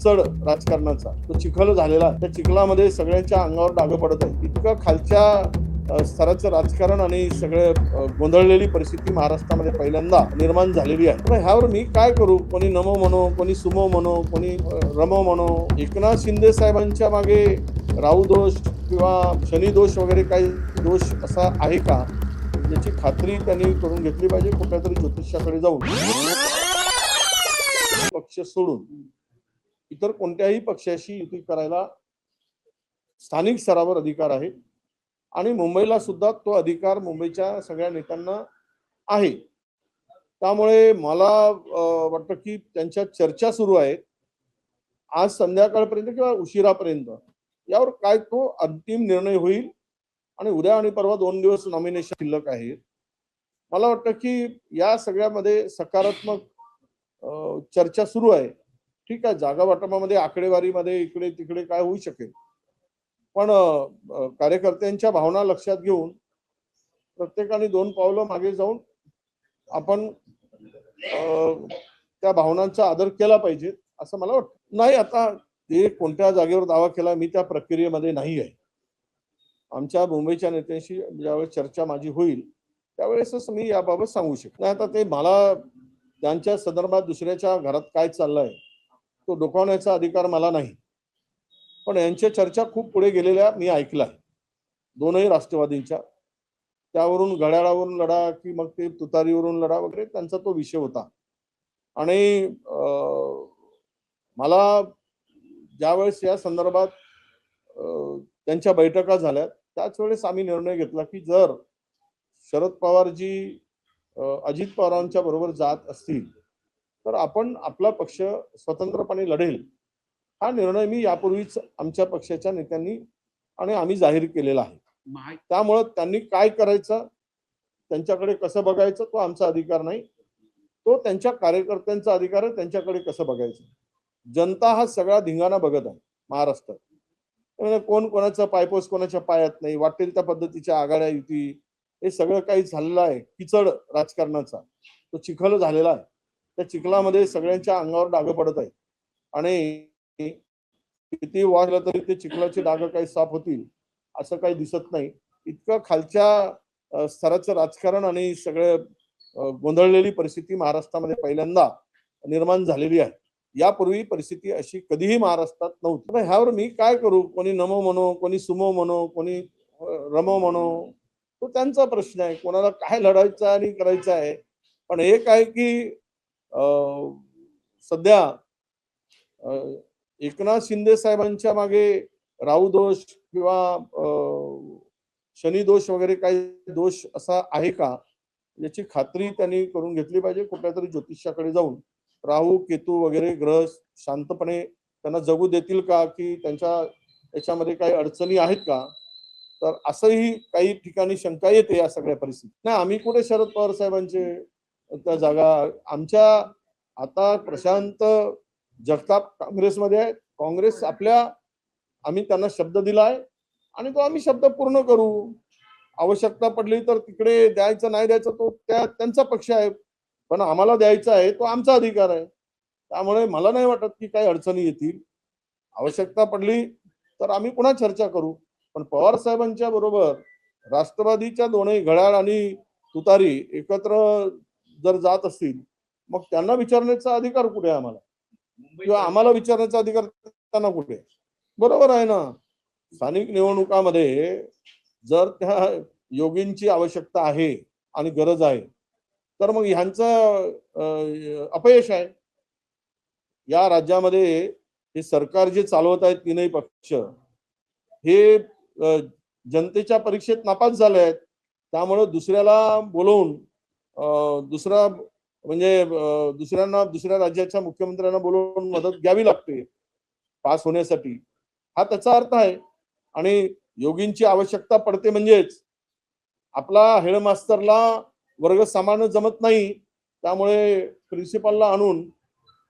किचड राजकारणाचा तो चिखल झालेला त्या चिखलामध्ये सगळ्यांच्या अंगावर डाग पडत आहे इतकं खालच्या स्तराचं राजकारण आणि सगळे गोंधळलेली परिस्थिती महाराष्ट्रामध्ये पहिल्यांदा निर्माण झालेली आहे. तर ह्यावर मी काय करू? कोणी नमो म्हणो कोणी सुमो म्हणो कोणी रमो म्हणो एकनाथ शिंदे साहेबांच्या मागे राहू दोष किंवा शनी दोष वगैरे काही दोष असा आहे का? याची खात्री त्यांनी करून घेतली पाहिजे कुठल्या तरी ज्योतिषाकडे जाऊन. पक्ष सोडून. इतर कोणत्याही पक्षाशी युती करायला स्थानिक स्तरावर अधिकार आहे. आणि मुंबईला सुद्धा तो अधिकार मुंबईच्या सगळ्या नेत्यांना आहे. त्यामुळे मला वाटतं की त्यांच्या चर्चा सुरू आहेत. आज संध्याकाळपर्यंत किंवा उशिरापर्यंत. यावर काय तो अंतिम निर्णय होईल? आणि उद्या आणि परवा दोन दिवस नॉमिनेशन शिल्लक आहेत मला वाटतं की या सगळ्यामध्ये सकारात्मक चर्चा सुरू आहे. ठीक आहे जागा वाटपामध्ये आकडेवारीमध्ये इकडे तिकडे काय होऊ शकेल. पण कार्यकर्त्यांच्या भावना लक्षात घेऊन प्रत्येकाने दोन पावलं मागे जाऊन आपण त्या भावनांचा आदर केला पाहिजे असं मला वाटतं. नाही आता ते कोणत्या जागेवर दावा केला मी त्या प्रक्रियेमध्ये नाही आहे. आमच्या मुंबईच्या नेत्यांशी ज्यावेळेस चर्चा माझी होईल त्यावेळेसच मी याबाबत सांगू शकतो. आता ते मला त्यांच्या संदर्भात दुसऱ्याच्या घरात काय चाललंय तो डोकावण्याचा अधिकार मला नाही. पण यांच्या चर्चा खूप पुढे गेलेल्या मी ऐकल्या दोनही राष्ट्रवादींच्या. त्यावरून घड्याळावरून लढा की मग ते तुतारीवरून लढा वगैरे त्यांचा तो विषय होता. आणि मला ज्यावेळेस या संदर्भात त्यांच्या बैठका झाल्या त्याच वेळेस आम्ही निर्णय घेतला की जर शरद पवारजी अजित पवारांच्या बरोबर जात असतील तर आपण आपला पक्ष स्वतंत्रपणे लढेल हा निर्णय मी यापूर्वीच आमच्या पक्षाच्या नेत्यांनी आणि आम्ही जाहीर केलेला आहे. त्यामुळं त्यांनी काय करायचं त्यांच्याकडे कसं बघायचं तो आमचा अधिकार नाही. तो त्यांच्या कार्यकर्त्यांचा अधिकार आहे त्यांच्याकडे कसं बघायचं? जनता हा सगळा धिंगाणा बघत आहे महाराष्ट्रात. कोण कोणाचा पायपोस कोणाच्या पायात नाही वाटेल त्या पद्धतीच्या आघाड्या युती हे सगळं काही झालेलं आहे किचड राजकारणाचा तो चिखल झालेला आहे. त्या चिखलामध्ये सगळ्यांच्या अंगावर डाग पडत आहे आणि किती वाजलं तरी ते चिखलाचे डाग काही साफ होतील असं काही दिसत नाही. इतकं खालच्या स्तराचं राजकारण आणि सगळं गोंधळलेली परिस्थिती महाराष्ट्रामध्ये पहिल्यांदा निर्माण झालेली आहे. यापूर्वी परिस्थिती अशी कधीही महाराष्ट्रात नव्हती. ह्यावर मी काय करू? कोणी नमो म्हणो कोणी सुमो म्हणो कोणी रमो म्हणो तो त्यांचा प्रश्न आहे. कोणाला काय लढायचं आणि करायचं आहे? पण एक आहे की सध्या एकनाथ शिंदे साहेबांच्या मागे राहू दोष किंवा शनी दोष वगैरे काही दोष असा आहे का? याची खात्री त्यांनी करून घेतली पाहिजे कुठल्या तरी ज्योतिषाकडे जाऊन. राहू केतू वगैरे ग्रह शांतपणे त्यांना जगू देतील का? की त्यांच्या याच्यामध्ये काही अडचणी आहेत का? तर असंही काही ठिकाणी शंका येते या सगळ्या परिस्थितीत. नाही आम्ही कुठे शरद पवार साहेबांचे त्या जागा आमच्या आता प्रशांत जगताप काँग्रेसमध्ये आहे. काँग्रेस आपल्या आम्ही त्यांना शब्द दिलाय आणि तो आम्ही शब्द पूर्ण करू. आवश्यकता पडली तर तिकडे द्यायचं नाही द्यायचं तो त्या त्यांचा पक्ष आहे. पण आम्हाला द्यायचा आहे तो आमचा अधिकार आहे. त्यामुळे मला नाही वाटत की काही अडचणी येतील. आवश्यकता पडली तर आम्ही पुन्हा चर्चा करू. पण पवार साहेबांच्या बरोबर राष्ट्रवादीच्या दोन्ही घड्याळ आणि तुतारी एकत्र जर जात असतील मग त्यांना विचारण्याचा अधिकार कुठे आहे आम्हाला? किंवा आम्हाला विचारण्याचा अधिकार त्यांना कुठे आहे? बरोबर आहे ना? स्थानिक निवडणुकामध्ये जर त्या योगींची आवश्यकता आहे आणि गरज आहे तर मग ह्यांचं अपयश आहे. या राज्यामध्ये हे सरकार जे चालवत आहेत तीनही पक्ष हे जनतेच्या परीक्षेत नापास झाले आहेत. त्यामुळं दुसऱ्याला बोलवून दुसरा म्हणजे दुसऱ्यांना दुसऱ्या राज्याच्या मुख्यमंत्र्यांना बोलवून मदत घ्यावी लागते पास होण्यासाठी. हा त्याचा अर्थ आहे. आणि योगींची आवश्यकता पडते म्हणजेच आपला हेडमास्टरला वर्ग सामान्य जमत नाही त्यामुळे प्रिन्सिपलला आणून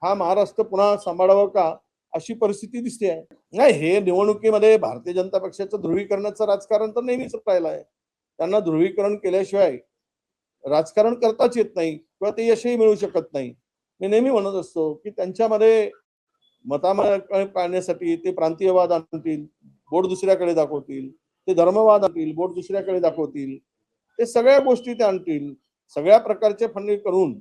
हा महाराष्ट्र पुन्हा सांभाळावं का अशी परिस्थिती दिसते आहे. नाही हे निवडणुकीमध्ये भारतीय जनता पक्षाचं ध्रुवीकरणाचं राजकारण तर नेहमीच राहिलं आहे. त्यांना ध्रुवीकरण केल्याशिवाय राजकारण करताच येत नाही किंवा ते यशही मिळू शकत नाही. मी नेहमी म्हणत असतो की त्यांच्यामध्ये मतामध्ये पाळण्यासाठी ते प्रांतीयवाद आणतील बोट दुसऱ्याकडे दाखवतील ते धर्मवाद आणतील बोट दुसऱ्याकडे दाखवतील ते सगळ्या गोष्टी ते आणतील. सगळ्या प्रकारचे फंडे करून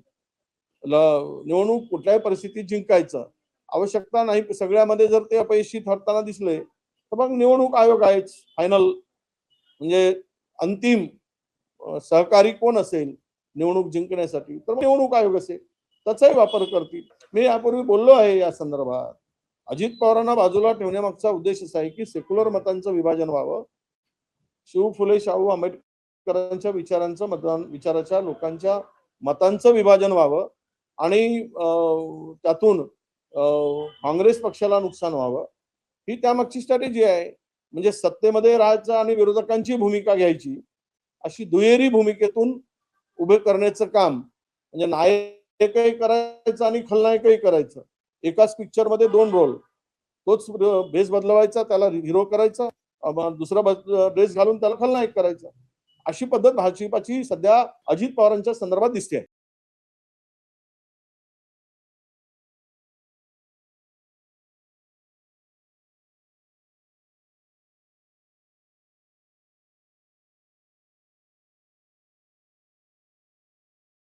निवडणूक कुठल्याही परिस्थितीत जिंकायचं. आवश्यकता नाही सगळ्यामध्ये जर ते अपयशी ठरताना दिसले तर मग निवडणूक आयोग आहेच फायनल. म्हणजे अंतिम सहकारी कोण असेल निवडणूक जिंकण्यासाठी तर निवडणूक आयोग असेल त्याचाही वापर करतील. मी यापूर्वी बोललो आहे या संदर्भात. अजित पवारांना बाजूला ठेवण्यामागचा उद्देश असा आहे की सेक्युलर मतांचं विभाजन व्हावं. शिव फुले शाहू आंबेडकरांच्या विचारांचं मतदान विचाराच्या लोकांच्या मतांचं विभाजन व्हावं आणि त्यातून काँग्रेस पक्षाला नुकसान व्हावं. ही त्यामागची स्ट्रॅटेजी आहे. म्हणजे सत्तेमध्ये राहायचं आणि विरोधकांची भूमिका घ्यायची. अशी दुहेरी भूमिकेतून उभे करण्याचं काम म्हणजे नायकही करायचं आणि खलनायकही करायचं. एकाच पिक्चरमध्ये दोन रोल तोच बेस बदलवायचा त्याला हिरो करायचा दुसरा ड्रेस घालून त्याला खलनायक करायचा. अशी पद्धत भाजपाची सध्या अजित पवारांच्या संदर्भात दिसते आहे.